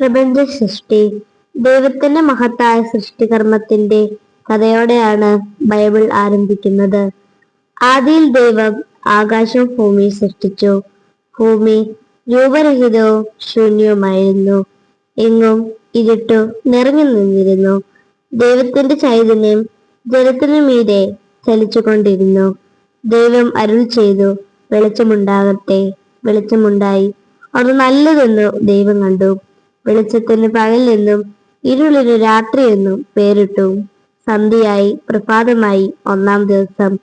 പ്രപഞ്ച സൃഷ്ടി ദൈവത്തിന്റെ മഹത്തായ സൃഷ്ടികർമ്മത്തിന്റെ കഥയോടെയാണ് ബൈബിൾ ആരംഭിക്കുന്നത്. ആദിയിൽ ദൈവം ആകാശവും ഭൂമി സൃഷ്ടിച്ചു. ഭൂമി രൂപരഹിതവും ശൂന്യവുമായിരുന്നു. എങ്ങും ഇരുട്ടു നിറഞ്ഞു നിന്നിരുന്നു. ദൈവത്തിന്റെ ചൈതന്യം ജലത്തിനു മീതെ ചലിച്ചുകൊണ്ടിരുന്നു. ദൈവം അരുൾ ചെയ്തു വെളിച്ചമുണ്ടാകട്ടെ വെളിച്ചമുണ്ടായി. അത് നല്ലതെന്ന് ദൈവം കണ്ടു. വെളിച്ചത്തിന് പകലെന്നും ഇരുളിന് രാത്രിയെന്നും പേരിട്ടു. സന്ധ്യയായി പ്രഭാതമായി ഒന്നാം ദിവസം.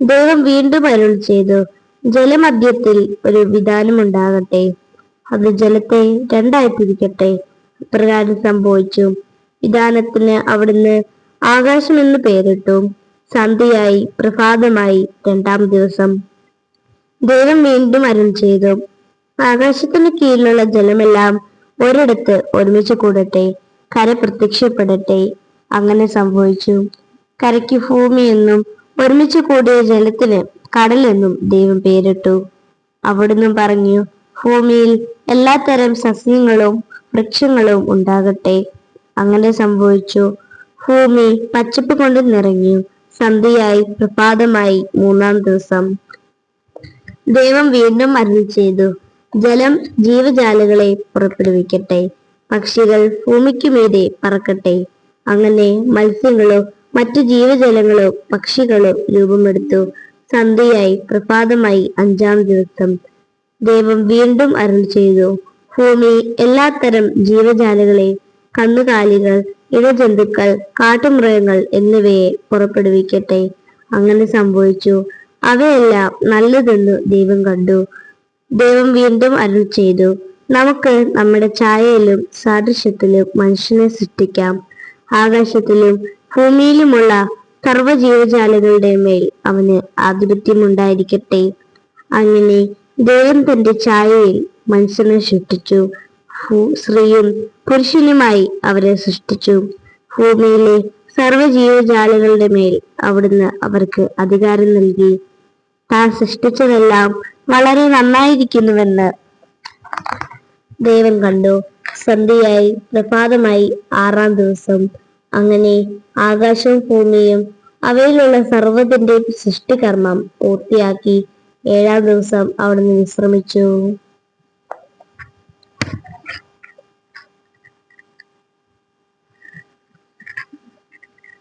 ദൈവം വീണ്ടും അരുൾ ചെയ്തു. ജലമധ്യത്തിൽ ഒരു വിധാനമുണ്ടാകട്ടെ. അത് ജലത്തെ രണ്ടായി തിരിക്കട്ടെ ഇപ്രകാരം സംഭവിച്ചു. വിധാനത്തിന് അവിടുന്ന് ആകാശം എന്ന് പേരിട്ടു. സന്ധ്യയായി പ്രഭാതമായി രണ്ടാം ദിവസം. ദൈവം വീണ്ടും അരുൾ ചെയ്തു. ആകാശത്തിന് കീഴിലുള്ള ജലമെല്ലാം ഒരിടത്ത് ഒരുമിച്ച് കൂടട്ടെ കര പ്രത്യക്ഷപ്പെടട്ടെ. അങ്ങനെ സംഭവിച്ചു. കരയ്ക്ക് ഭൂമിയെന്നും ഒരുമിച്ച് കൂടിയ ജലത്തിന് എന്നും ദൈവം പേരിട്ടു. അവിടുന്ന് പറഞ്ഞു ഭൂമിയിൽ എല്ലാത്തരം സസ്യങ്ങളും വൃക്ഷങ്ങളും ഉണ്ടാകട്ടെ. അങ്ങനെ സംഭവിച്ചു. ഭൂമി പച്ചപ്പ് കൊണ്ട് നിറഞ്ഞു. സന്ധ്യയായി പ്രഭാതമായി മൂന്നാം ദിവസം. ദൈവം വീണ്ടും അരുൾ ചെയ്തു ജലം ജീവജാലങ്ങളെ പുറപ്പെടുവിക്കട്ടെ. പക്ഷികൾ ഭൂമിക്ക് മീതെ പറക്കട്ടെ. അങ്ങനെ മത്സ്യങ്ങളോ മറ്റു ജീവജലങ്ങളോ പക്ഷികളോ രൂപമെടുത്തു. സന്ധ്യയായി പ്രഭാതമായി അഞ്ചാം ദിവസം ദൈവം വീണ്ടും അരുൾ ചെയ്തു. ഭൂമി എല്ലാത്തരം ജീവജാലങ്ങളെ കന്നുകാലികൾ ഇഴജന്തുക്കൾ കാട്ടുമൃഗങ്ങൾ എന്നിവയെ പുറപ്പെടുവിക്കട്ടെ. അങ്ങനെ സംഭവിച്ചു. അവയെല്ലാം നല്ലതെന്ന് ദൈവം കണ്ടു. ദൈവം വീണ്ടും അരുൾ ചെയ്തു. നമുക്ക് നമ്മുടെ ഛായയിലും സാദൃശ്യത്തിലും മനുഷ്യനെ സൃഷ്ടിക്കാം. ആകാശത്തിലും ഭൂമിയിലുമുള്ള സർവ ജീവജാലങ്ങളുടെ മേൽ അവന് ആധിപത്യമുണ്ടായിരിക്കട്ടെ. അങ്ങനെ ദൈവം തന്റെ ഛായയിൽ മനുഷ്യനെ സൃഷ്ടിച്ചു. സ്ത്രീയും പുരുഷനുമായി അവരെ സൃഷ്ടിച്ചു. ഭൂമിയിലെ സർവ ജീവജാലങ്ങളുടെ മേൽ അവിടുന്ന് അവർക്ക് അധികാരം നൽകി. താൻ സൃഷ്ടിച്ചതെല്ലാം വളരെ നന്നായിരിക്കുന്നുവെന്ന് ദേവൻ കണ്ടു. സന്ധ്യയായി പ്രഭാതമായി ആറാം ദിവസം. അങ്ങനെ ആകാശവും ഭൂമിയും അവയിലുള്ള സർവതിന്റെ സൃഷ്ടികർമ്മം പൂർത്തിയാക്കി ഏഴാം ദിവസം അവിടുന്ന് വിശ്രമിച്ചു.